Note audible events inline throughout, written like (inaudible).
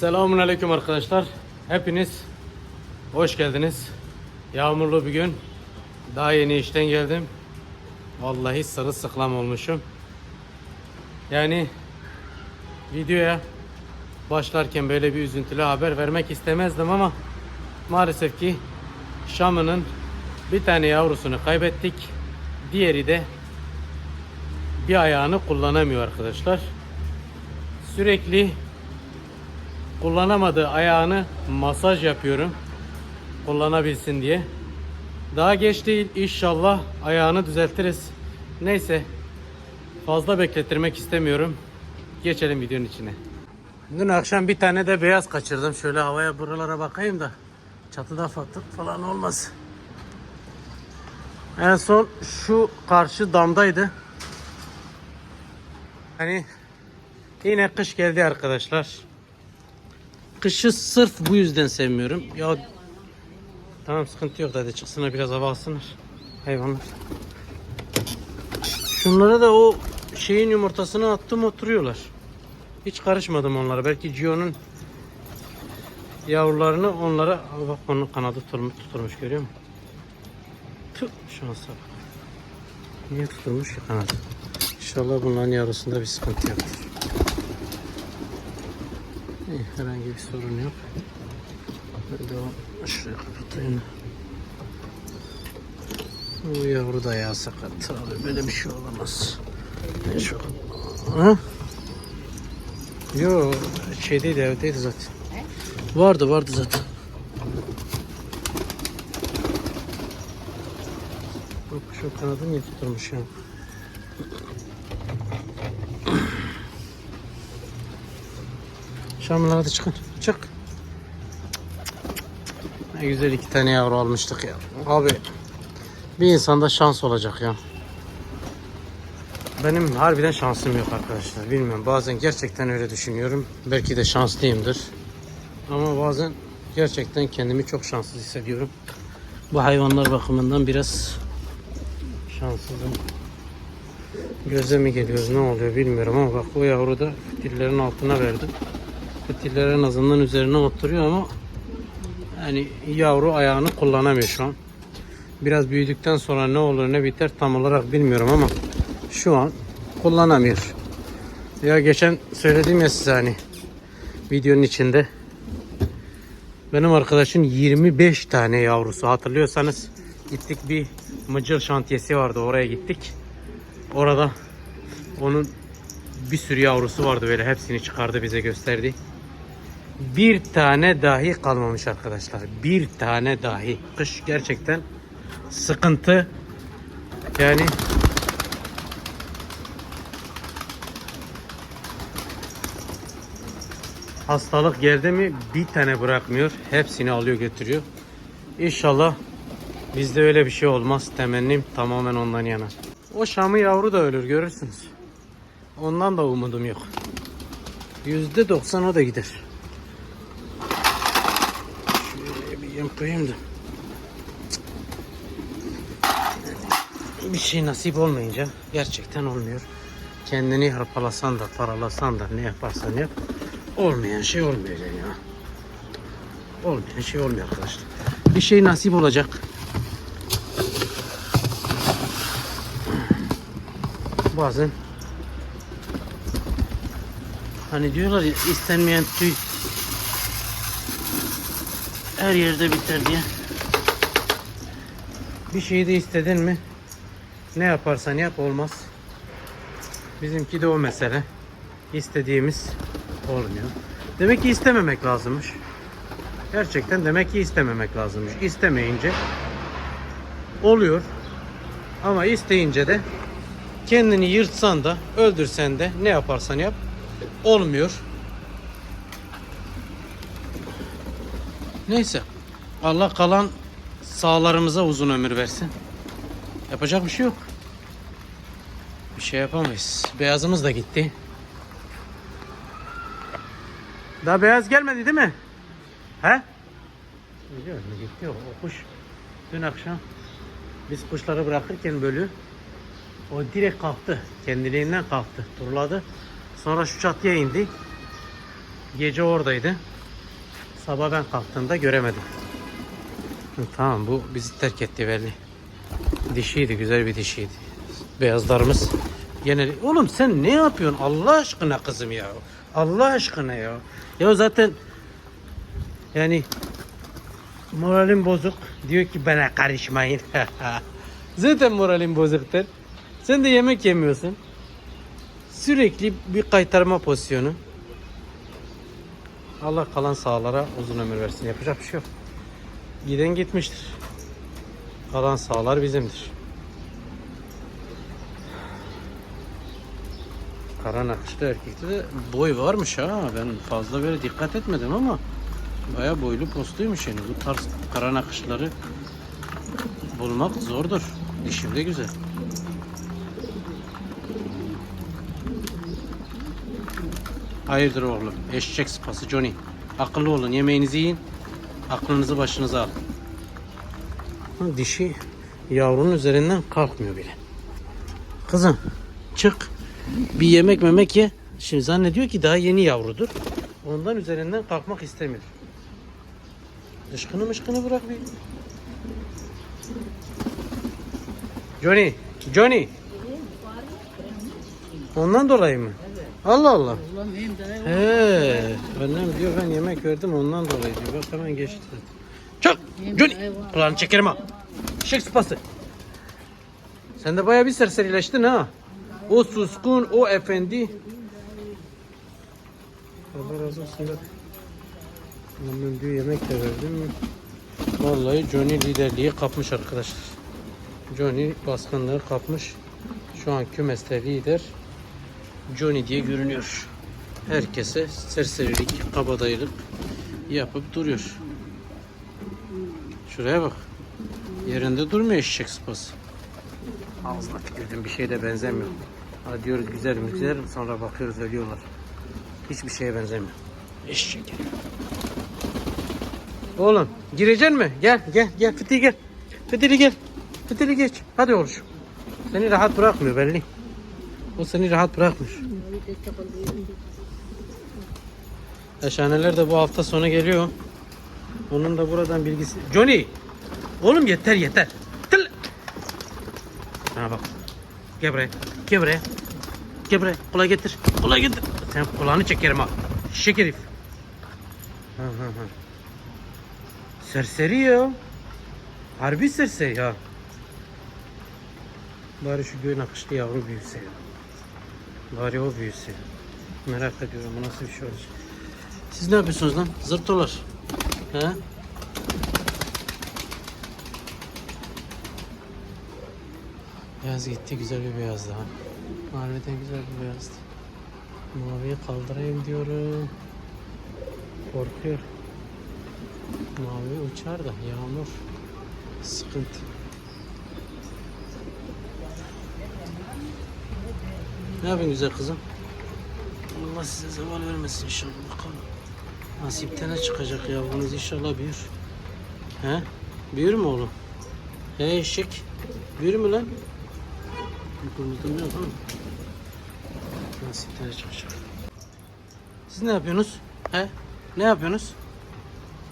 Selamun Aleyküm arkadaşlar. Hepiniz hoş geldiniz. Yağmurlu bir gün. Daha yeni işten geldim. Vallahi sırılsıklam olmuşum. Yani videoya başlarken böyle bir üzüntülü haber vermek istemezdim ama maalesef ki Şam'ının bir tane yavrusunu kaybettik. Diğeri de bir ayağını kullanamıyor arkadaşlar. Sürekli kullanamadığı ayağını masaj yapıyorum. Kullanabilsin diye. Daha geç değil inşallah ayağını düzeltiriz. Neyse fazla beklettirmek istemiyorum. Geçelim videonun içine. Dün akşam bir tane de beyaz kaçırdım. Şöyle havaya buralara bakayım da çatıda fatık falan olmaz. En son şu karşı damdaydı. Hani yine kış geldi arkadaşlar. Kışı sırf bu yüzden sevmiyorum. Ya tamam sıkıntı yok hadi çıksınlar biraz hava alsınlar. Hayvanlar. Şunlara da o şeyin yumurtasını attım oturuyorlar. Hiç karışmadım onlara. Belki Gio'nun yavrularını onlara bak onun kanadı tutulmuş, tutulmuş görüyor musun? Tüh şansa bak. Niye tutulmuş kanadı? İnşallah bunların yavrusunda bir sıkıntı yoktur. İyi, herhangi bir sorun yok. Ben de o şuraya kapatayım. Bu yavru da ya sakat abi böyle bir şey olamaz. Ne şu? Ha? Yo şeydeydi evdeydi zaten. Vardı vardı zaten. Bak şu kanadı niye tutulmuş ya? Şamlar hadi çıkın. Çık. Ne güzel iki tane yavru almıştık ya. Abi bir insanda şans olacak ya. Benim harbiden şansım yok arkadaşlar. Bilmiyorum bazen gerçekten öyle düşünüyorum. Belki de şanslıyımdır. Ama bazen gerçekten kendimi çok şanssız hissediyorum. Bu hayvanlar bakımından biraz şanssızım. Göze mi geliyoruz ne oluyor bilmiyorum ama bak o yavru da fitillerin altına verdim. Fitiller en azından üzerine oturuyor ama yani yavru ayağını kullanamıyor şu an. Biraz büyüdükten sonra ne olur ne biter tam olarak bilmiyorum ama şu an kullanamıyor. Ya geçen söyledim ya size hani videonun içinde benim arkadaşın 25 tane yavrusu hatırlıyorsanız gittik bir mıcır şantiyesi vardı oraya gittik. Orada onun bir sürü yavrusu vardı böyle hepsini çıkardı bize gösterdi. Bir tane dahi kalmamış arkadaşlar. Bir tane dahi. Kış gerçekten sıkıntı. Yani hastalık geldi mi bir tane bırakmıyor. Hepsini alıyor götürüyor. İnşallah bizde öyle bir şey olmaz. Temennim tamamen ondan yana. O Şam'ı yavru da ölür görürsünüz. Ondan da umudum yok. Yüzde doksan o da gider. Şöyle bir yem koyayım da. Bir şey nasip olmayınca gerçekten olmuyor. Kendini hırpalasan da paralasan da ne yaparsan yap. Olmayan şey olmuyor ya. Olmayan şey olmuyor arkadaşlar. Bir şey nasip olacak. Bazen hani diyorlar ya istenmeyen tüy her yerde biter diye. Bir şeyi de istedin mi ne yaparsan yap olmaz. Bizimki de o mesele. İstediğimiz olmuyor. Demek ki istememek lazımmış. Gerçekten demek ki istememek lazımmış. İstemeyince oluyor. Ama isteyince de kendini yırtsan da öldürsen de ne yaparsan yap olmuyor. Neyse. Allah kalan sağlarımıza uzun ömür versin. Yapacak bir şey yok. Bir şey yapamayız. Beyazımız da gitti. Daha beyaz gelmedi değil mi? He? Biliyorum gitti o, o kuş. Dün akşam biz kuşları bırakırken bölü o direkt kalktı. Kendiliğinden kalktı. Turladı. Sonra şu çatıya indi. Gece oradaydı. Sabah ben kalktığımda göremedim. Tamam bu bizi terk etti belli. Dişiydi güzel bir dişiydi. Beyazlarımız genel. Oğlum sen ne yapıyorsun Allah aşkına kızım ya. Allah aşkına ya. Ya zaten yani moralim bozuk. Diyor ki bana karışmayın. (laughs) zaten moralim bozuktur. Sen de yemek yemiyorsun. Sürekli bir kaytarma pozisyonu. Allah kalan sağlara uzun ömür versin. Yapacak bir şey yok. Giden gitmiştir. Kalan sağlar bizimdir. Kara nakışlı erkekte de boy varmış ha. Ben fazla böyle dikkat etmedim ama baya boylu postuymuş yani. Bu tarz kara nakışları bulmak zordur. Dişim de güzel. Hayırdır oğlum? Eşek sıpası Johnny. Akıllı olun, yemeğinizi yiyin. Aklınızı başınıza alın. Dişi yavrunun üzerinden kalkmıyor bile. Kızım çık. Bir yemek memek ye. Şimdi zannediyor ki daha yeni yavrudur. Ondan üzerinden kalkmak istemiyor. Dışkını mışkını bırak bir. Johnny, Johnny. Ondan dolayı mı? Allah Allah. He, annem diyor ben yemek verdim ondan dolayı diyor. Bak hemen geçti. Çok. Johnny. Kulağını çekerim ha. Şık sıpası. Sen de bayağı bir serserileştin ha. O suskun, o efendi. Allah razı olsun. Annem diyor yemek de verdim. Vallahi Johnny liderliği kapmış arkadaşlar. Johnny baskınlığı kapmış. Şu an kümeste lider Johnny diye görünüyor. Herkese serserilik, kabadayılık yapıp duruyor. Şuraya bak. Yerinde durmuyor eşek sıpası. Ağzına tükürdüm bir şeye de benzemiyor. Ha diyoruz güzel mi güzel sonra bakıyoruz ölüyorlar. Hiçbir şeye benzemiyor. Eşek. Oğlum gireceksin mi? Gel gel gel Fitili gel. Fitili gel. Fitili geç. Hadi oğlum. Seni rahat bırakmıyor belli. O seni rahat bırakmıyor. Eşhaneler de bu hafta sonu geliyor. Onun da buradan bilgisi. Johnny! Oğlum yeter yeter. Tıl! Ha bak. Gel buraya. Gel buraya. Gel buraya. Kola getir. Kola getir. Sen kulağını çekerim ha. Şeker herif. Serseri ya. Harbi serseri ya. Bari şu göğün akışlı yavru büyüse ya. Bari o büyüse. Merak ediyorum bu nasıl bir şey olacak. Siz ne yapıyorsunuz lan? Zırtolar. He? Beyaz gitti güzel bir beyaz daha. Harbiden güzel bir beyazdı. Maviyi kaldırayım diyorum. Korkuyor. Mavi uçar da yağmur. Sıkıntı. Ne yapıyorsun güzel kızım? Allah size zeval vermesin inşallah bakalım. Nasipte ne çıkacak yavrunuz inşallah büyür. He? Büyür mü oğlum? He eşek. Büyür mü lan? Kırmızı yok ama. Nasipte ne çıkacak? Siz ne yapıyorsunuz? He? Ne yapıyorsunuz?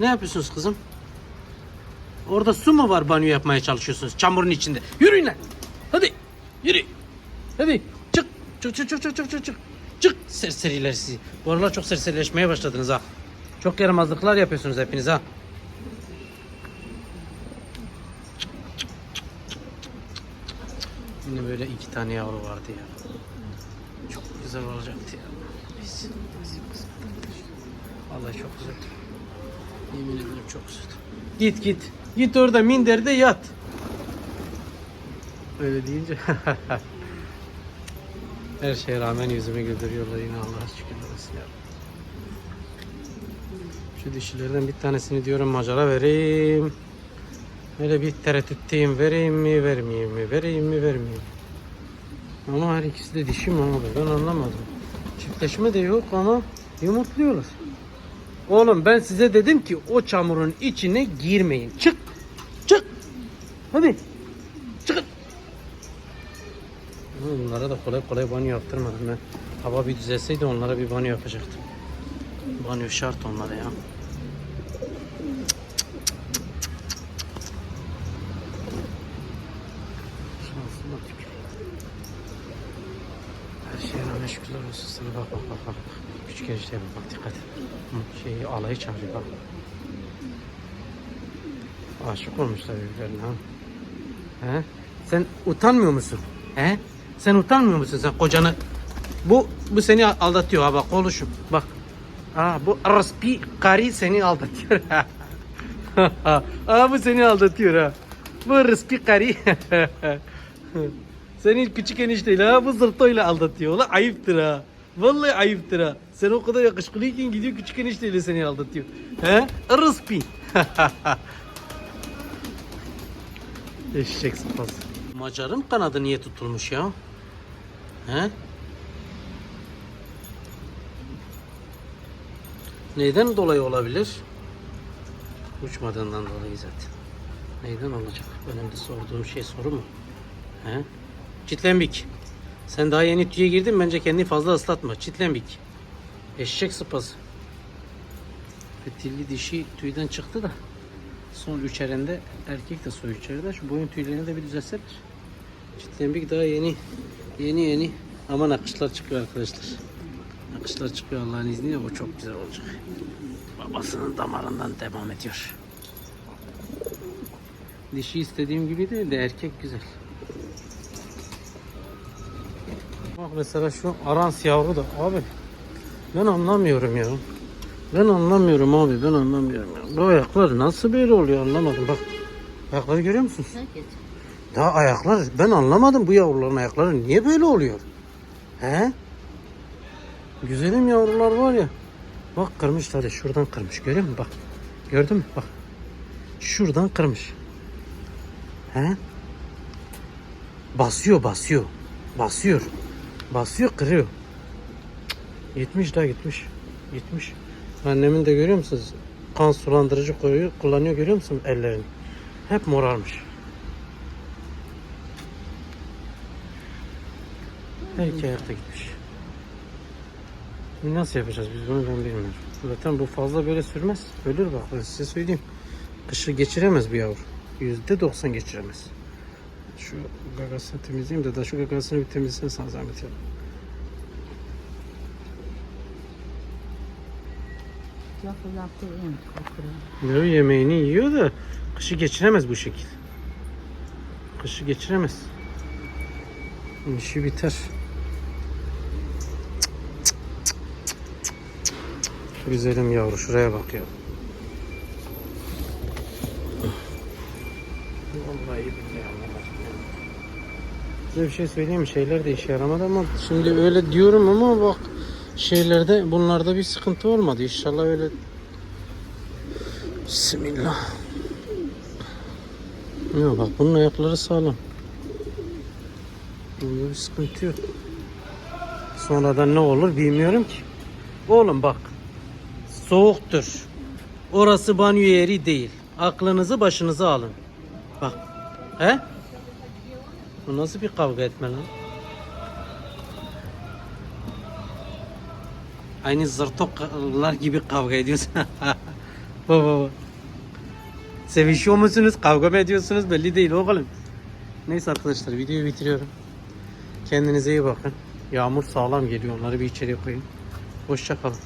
Ne yapıyorsunuz kızım? Orada su mu var banyo yapmaya çalışıyorsunuz çamurun içinde? Yürüyün lan. Hadi. Yürü. Hadi. Çık. Çık çık çık çık çık çık. Çık. Serseriler sizi. Bu aralar çok serserileşmeye başladınız ha. Çok yaramazlıklar yapıyorsunuz hepiniz ha. Yine böyle iki tane yavru vardı ya. Çok güzel olacaktı ya. Vallahi çok güzel. Yemin ederim çok güzel. Git git. Git orada minderde yat. Öyle deyince (laughs) her şeye rağmen yüzümü güldürüyorlar yine Allah'a şükürler olsun ya. Şu dişilerden bir tanesini diyorum macera vereyim. Öyle bir tereddütteyim vereyim mi vermeyeyim mi vereyim mi vermeyeyim? Ama her ikisi de dişi mi abi ben anlamadım. Çiftleşme de yok ama yumurtluyorlar. Oğlum ben size dedim ki o çamurun içine girmeyin. Çık. Çık. Hadi. Çıkın. Bunlara da kolay kolay banyo yaptırmadım ben. Hava bir düzelseydi onlara bir banyo yapacaktım. Banyo şart onlara ya. Her şeye rağmen şükürler olsun sana bak bak bak bak. Küçük enişteye bak bak dikkat. Hı, Şeyi alayı çağırıyor bak. Aşık olmuşlar birbirlerine ha. He? Sen utanmıyor musun? He? Sen utanmıyor musun sen kocanı? Bu bu seni aldatıyor ha konuşum. Bak. Aa bu raspi karı seni aldatıyor. (laughs) Aa bu seni aldatıyor ha. Bu raspi karı. (laughs) Senin küçük enişteyle ha bu zırtoyla aldatıyor. Ulan ayıptır ha. Vallahi ayıptır ha. Sen o kadar yakışıklıyken gidiyor küçük enişteyle seni aldatıyor. He? Raspi. (laughs) Eşek sıpası. Macarın kanadı niye tutulmuş ya? He? Neyden dolayı olabilir? Uçmadığından dolayı zaten. Neyden olacak? Benim de sorduğum şey soru mu? He? Çitlenbik. Sen daha yeni tüye girdin bence kendini fazla ıslatma. Çitlenbik. Eşek sıpası. Fitilli dişi tüyden çıktı da. Son üçerinde erkek de soy üçeride. Şu boyun tüylerini de bir düzeltseler. Çitlenbik daha yeni yeni yeni ama nakışlar çıkıyor arkadaşlar. Nakışlar çıkıyor Allah'ın izniyle o çok güzel olacak. Babasının damarından devam ediyor. Dişi istediğim gibi değil de erkek güzel. Bak mesela şu arans yavru da abi ben anlamıyorum ya. Ben anlamıyorum abi ben anlamıyorum ya. Bu ayaklar nasıl böyle oluyor anlamadım bak. Ayakları görüyor musunuz? Daha ayaklar ben anlamadım bu yavruların ayakları niye böyle oluyor? He? Güzelim yavrular var ya. Bak kırmışlar ya şuradan kırmış görüyor musun? Bak. Gördün mü? Bak. Şuradan kırmış. He? Basıyor basıyor. Basıyor. Basıyor kırıyor. Gitmiş daha gitmiş. Gitmiş. Annemin de görüyor musunuz? Kan sulandırıcı koyuyor, kullanıyor görüyor musun ellerini? Hep morarmış. Her iki ayakta gitmiş. Nasıl yapacağız biz bunu ben bilmiyorum. Zaten bu fazla böyle sürmez. Ölür bak ben size söyleyeyim. Kışı geçiremez bir yavru. Yüzde doksan geçiremez. Şu gagasını temizleyeyim de da şu gagasını bir temizlesen zahmet ya. Ne yemeğini yiyor da kışı geçiremez bu şekil. Kışı geçiremez. İşi biter. Güzelim yavru şuraya bak ya. Vallahi billahi bir şey söyleyeyim mi? Şeyler de işe yaramadı ama şimdi öyle diyorum ama bak şeylerde bunlarda bir sıkıntı olmadı. İnşallah öyle Bismillah. Yok bak bunun ayakları sağlam. Bunda bir sıkıntı yok. Sonradan ne olur bilmiyorum ki. Oğlum bak. Soğuktur. Orası banyo yeri değil. Aklınızı başınıza alın. Bak. He? Bu nasıl bir kavga etme lan? Aynı zırtoklar gibi kavga ediyorsun. (laughs) baba. Sevişiyor musunuz? Kavga mı ediyorsunuz? Belli değil oğlum. Neyse arkadaşlar videoyu bitiriyorum. Kendinize iyi bakın. Yağmur sağlam geliyor. Onları bir içeriye koyun. Hoşça kalın.